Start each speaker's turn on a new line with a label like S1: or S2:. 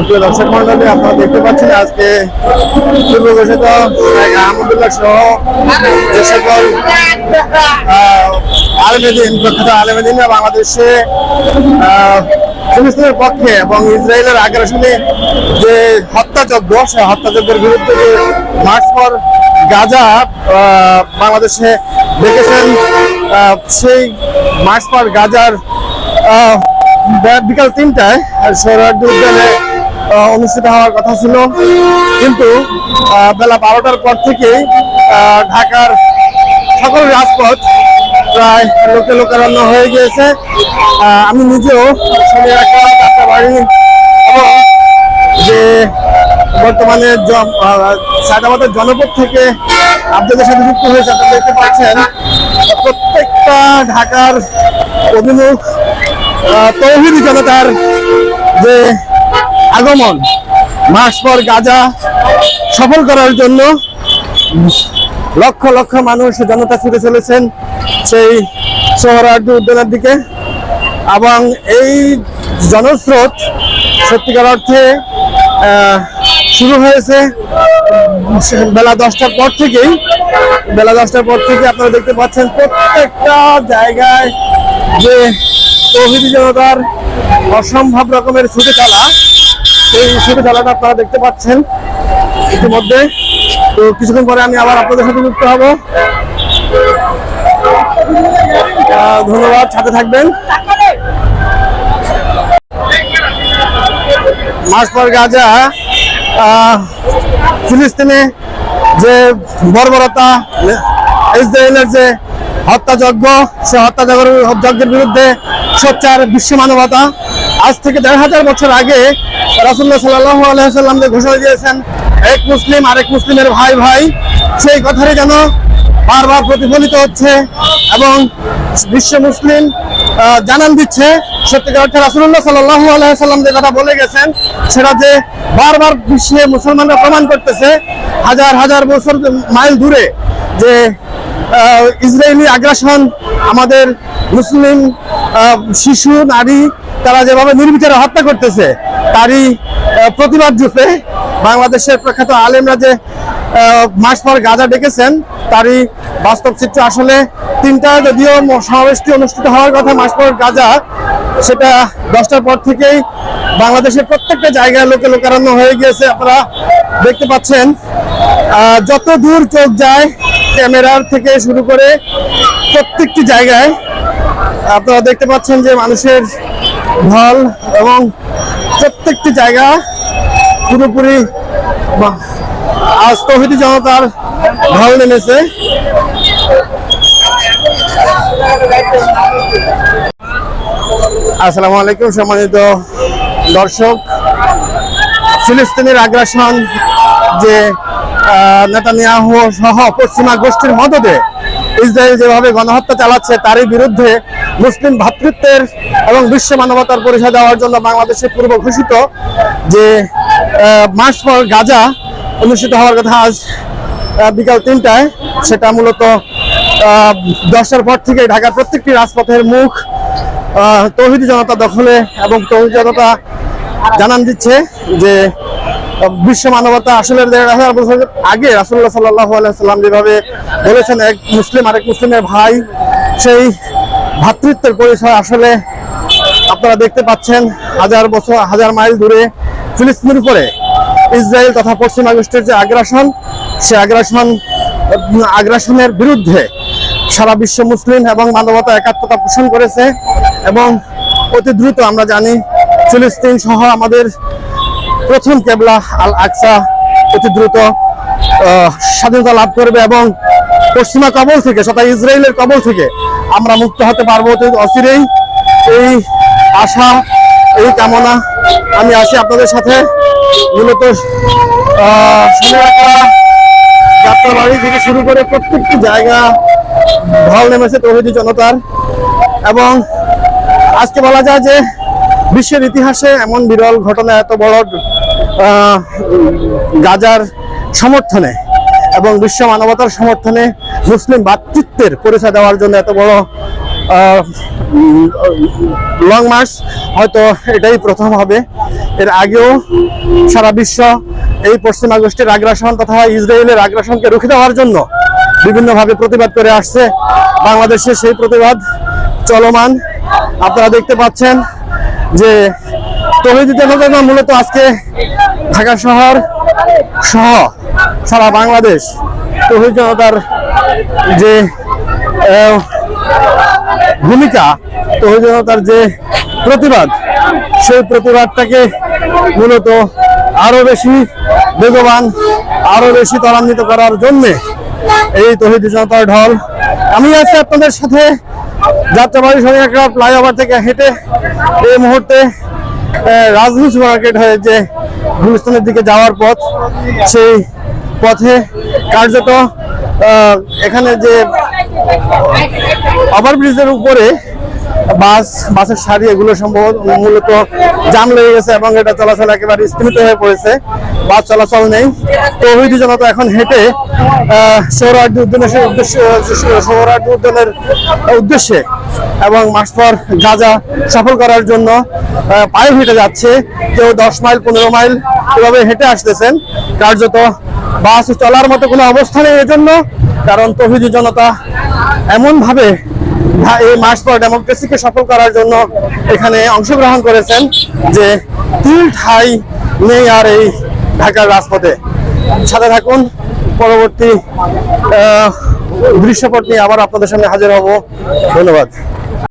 S1: সুপ্রিয় দর্শক মন্ডলী আপনারা দেখতে পাচ্ছেন আজকে পূর্ব ঘোষিত আহমদুল্লাহ সহ যে সকল আলেমেদিন, প্রখ্যাত আলেমেদিনরা বাংলাদেশে ফিলিস্তিনের পক্ষে এবং ইসরায়েলের আগ্রাসনে যে হত্যাযজ্ঞ সে হত্যাযজ্ঞের বিরুদ্ধে যে মার্চ ফর গাজা বাংলাদেশে দেখেছেন সেই মার্চ ফর গাজার বিকাল তিনটায় সৌরার্দি উদ্যানে অনুষ্ঠিত হওয়ার কথা ছিল। কিন্তু বেলা বারোটার পর থেকেই ঢাকার সকল রাজপথ প্রায় লোকে লোকারণ্য হয়ে গিয়েছে। আমি নিজেও সঙ্গে রাখা ডাক্তার বাড়ি এবং যে বর্তমানে সায়দাবাদের জনপদ থেকে আপনাদের সাথে যুক্ত হয়েছে আপনারা দেখতে পাচ্ছেন প্রত্যেকটা ঢাকার অভিমুখ তৌহিদি জনতার যে আগমন। মাস পর গাজা সফল করার জন্য লক্ষ লক্ষ মানুষ জনতা ছুটে চলেছেন সেই সোহরার্দি উদ্যানের দিকে। এবং এই জনস্রোত সত্যিকার অর্থে শুরু হয়েছে বেলা দশটার পর থেকেই। বেলা দশটার পর থেকে আপনারা দেখতে পাচ্ছেন প্রত্যেকটা জায়গায় যে প্রভৃতি জনতার অসম্ভব রকমের ছুটে চলা। সেই ছুটে চলাটা আপনারা দেখতে পাচ্ছেন ইতিমধ্যে। তো কিছুক্ষণ পরে আমি আবার আপনাদের সাথে যুক্ত হব। ধন্যবাদ, সাথে থাকবেন। মাস পর গাজা ফিলিস্তিনে যে বর্বরতা, ইসরায়েলের যে হত্যাযজ্ঞ, সে হত্যাযজ্ঞের যজ্ঞের বিরুদ্ধে সোচ্চার বিশ্ব মানবতা আজ থেকে দেড় হাজার বছর আগে রাসুল্লাহ সাল্লাহ আলহাম যে ঘোষণা দিয়েছেন, এক মুসলিম আরেক মুসলিমের ভাই ভাই, সেই কথারই যেন বারবার প্রতিফলিত হচ্ছে এবং বিশ্ব মুসলিম জানান দিচ্ছে। সত্যিকার অর্থে রাসুল্লাহ সাল্লাহ আলাইসাল্লাম যে কথা বলে গেছেন, সেটা যে বারবার বিশ্বে মুসলমানরা প্রমাণ করতেছে, হাজার হাজার বছর মাইল দূরে যে ইসরায়েলি আগ্রাসন আমাদের মুসলিম শিশু, নারী তারা যেভাবে নির্বিচারে হত্যা করতেছে, তারই প্রতিবাদ রূপে বাংলাদেশের প্রখ্যাত আলেমরা যে মাস পর গাজা ডেকেছেন, তারই বাস্তব চিত্র আসলে তিনটা, যদিও সমাবেশটি অনুষ্ঠিত হওয়ার কথা মাস পর গাজা, সেটা দশটার পর থেকেই বাংলাদেশের প্রত্যেকটা জায়গায় লোকে লোকারণ্য হয়ে গিয়েছে, আপনারা দেখতে পাচ্ছেন। যত দূর চোখ যায়, ক্যামেরার থেকে শুরু করে প্রত্যেকটি জায়গায় আপনারা দেখতে পাচ্ছেন যে মানুষের ঢল এবং প্রত্যেকটি জায়গা পুরোপুরি তহিদি জনতার ঢল নেমেছে। আসসালামু আলাইকুম, সম্মানিত দর্শক। ফিলিস্তিনের আগ্রাসন যে নেতানিয়াহু সহ পশ্চিমা গোষ্ঠীর মদদে ইসরায়েল যেভাবে গণহত্যা চালাচ্ছে, তারই বিরুদ্ধে মুসলিম ভ্রাতৃত্বের এবং বিশ্ব মানবতার পরিচয় দেওয়ার জন্য বাংলাদেশে পূর্ব ঘোষিত যে মার্চ ফর গাজা অনুষ্ঠিত হওয়ার কথা আজ বিকাল তিনটায়, সেটা মূলত দশটার পর থেকে ঢাকার প্রত্যেকটি রাজপথের মুখ তৌহিদি জনতা দখলে এবং তৌহিদি জনতা জানান দিচ্ছে যে বিশ্ব মানবতা আসলে আগে রাসুল্লাহ সাল্লাহ সাল্লাম যেভাবে বলেছেন, এক মুসলিম, আরেক মুসলিমের ভাই, সেই ভ্রাতৃত্বের পরিচয় আসলে আপনারা দেখতে পাচ্ছেন, হাজার বছর, হাজার মাইল দূরে ফিলিস্তিনের উপরে ইসরায়েল তথা পশ্চিমা গোষ্ঠীর যে আগ্রাসন, সে আগ্রাসন, আগ্রাসনের বিরুদ্ধে সারা বিশ্ব মুসলিম এবং মানবতা একাত্মতা পোষণ করেছে এবং অতি দ্রুত আমরা জানি ফিলিস্তিন সহ আমাদের প্রথম কেবলা আল আকসা অতি দ্রুত স্বাধীনতা লাভ করবে এবং পশ্চিমা কবল থেকে তথা ইসরায়েলের কবল থেকে আমরা মুক্ত হতে পারব অচিরেই। এই আশা, এই কামনা আমি আছি আপনাদের সাথে। মূলত যাত্রাবাড়ি থেকে শুরু করে প্রত্যেকটি জায়গা ঢল নেমেছে তৌহিদি জনতার। এবং আজকে বলা যায় যে, বিশ্বের ইতিহাসে এমন বিরল ঘটনা এত বড় গাজার সমর্থনে এবং বিশ্ব মানবতার সমর্থনে মুসলিম ভ্রাতৃত্বের পরিচয় দেওয়ার জন্য এত বড় লং মার্চ হয়তো এটাই প্রথম হবে। এর আগেও সারা বিশ্ব এই পশ্চিমা গোষ্ঠীর আগ্রাসন তথা ইসরায়েলের আগ্রাসনকে রুখে দেওয়ার জন্য বিভিন্নভাবে প্রতিবাদ করে আসছে বাংলাদেশে সেই প্রতিবাদ চলমান। আপনারা দেখতে পাচ্ছেন যে তহিদি জনতা মূলত আজকে ঢাকা শহর সহ সারা বাংলাদেশ তহিদ জনতার যে ভূমিকা, তহিদ জনতার যে প্রতিবাদ, সেই প্রতিবাদটাকে মূলত আরও বেশি বেগবান, আরও বেশি ত্বরান্বিত করার জন্য এই তহিদ জনতার ঢল। আমি আছি আপনাদের সাথে যাত্রাবাড়ি শরীর ফ্লাইওভার থেকে হেঁটে এই মুহূর্তে রাজনীতি মার্কেট হয়ে যে গুলিস্তানের দিকে যাওয়ার পথ, সেই পথে কার্যত এখানে যে ওভারব্রিজের উপরে বাস, বাসের সারি, এগুলো সম্ভবত মূলত জাম লেগে গেছে এবং এটা চলাচল একেবারে স্থিমিত হয়ে পড়েছে। বাস চলাচল নেই। তো ওই জনতা এখন হেঁটে আহ, সৌরার্দি উদ্যানের উদ্দেশ্যে সৌরার্দি উদ্যানের উদ্দেশ্যে এবং মাসপর যা যা সফল করার জন্য পায়ে হেঁটে যাচ্ছে। কেউ দশ মাইল পনেরো মাইল এভাবে হেঁটে আসতেছেন। কার্যত বাস চলার মতো কোনো অবস্থা নেই এজন্য কারণ তহিদি জনতা এমন ভাবে ভা- এই মাস পর ডেমোক্রেসিকে সফল করার জন্য এখানে অংশগ্রহণ করেছেন যে তিল ঠাই নেই আর এই ঢাকার রাজপথে। সাথে থাকুন পরবর্তী দৃশ্যপট নিয়ে আবার আপনাদের সামনে হাজির হব। ধন্যবাদ।